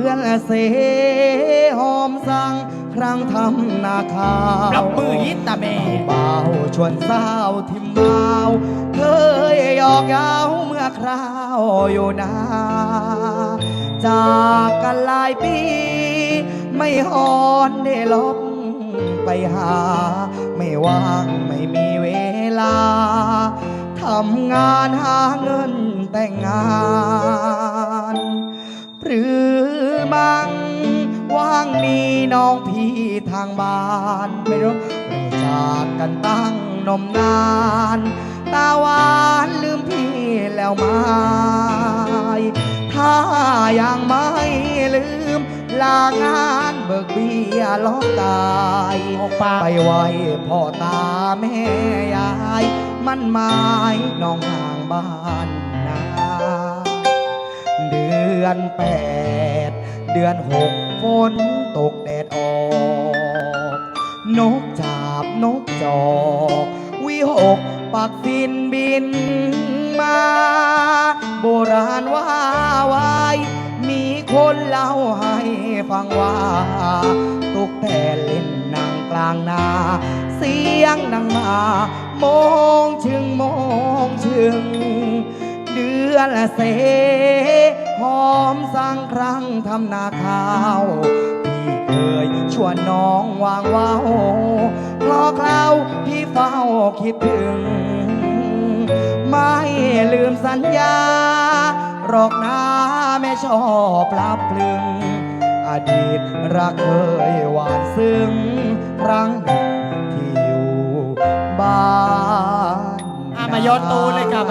ือนเสหอมสังครั้งทำนาคาปรวบมือยิตาเมเบาชวนสาวทิมเมาเคยหยอกเย้าเมื่อคราวอยู่นาจากกันหลายปี ไม่หอนได้ลบไปหา ไม่ว่างไม่มีเวลาทำงานหาเงินแต่งงาน ว่างมีน้องพี่ทางบ้านไม่รู้เราจากกันตั้งนมนาน ตาหวานลืมพี่แล้วไหมถ้ายังไม่ลืมลางานเบิกเบี้ยล้อกตายออกปากไปไหวพ่อตาแม่ยาย มันหมายน้องห่างบ้านนาเดือนแปดเดือนหก ฝนตกแดดออก นกจาบนกจอกวิหกปักสินบินมา โบราณว่าไว้มีคนเล่าให้ฟังว่า ตุกแผ่เล่นนางกลางนา เสียงนางมามองชึงมองชึง เดือนเส หอมสร้างครั้งทำนาข้าวพี่เคยชวนน้องวางว้าคลอเคล้าพี่เฝ้าคิดถึง ไม่ลืมสัญญา หรอกนะแม่ชอบปลับพลึง อดีตรักเคยหวานซึ้งครั้งหนึ่งที่อยู่บ้าน อะมายอดตูเลยค่ะ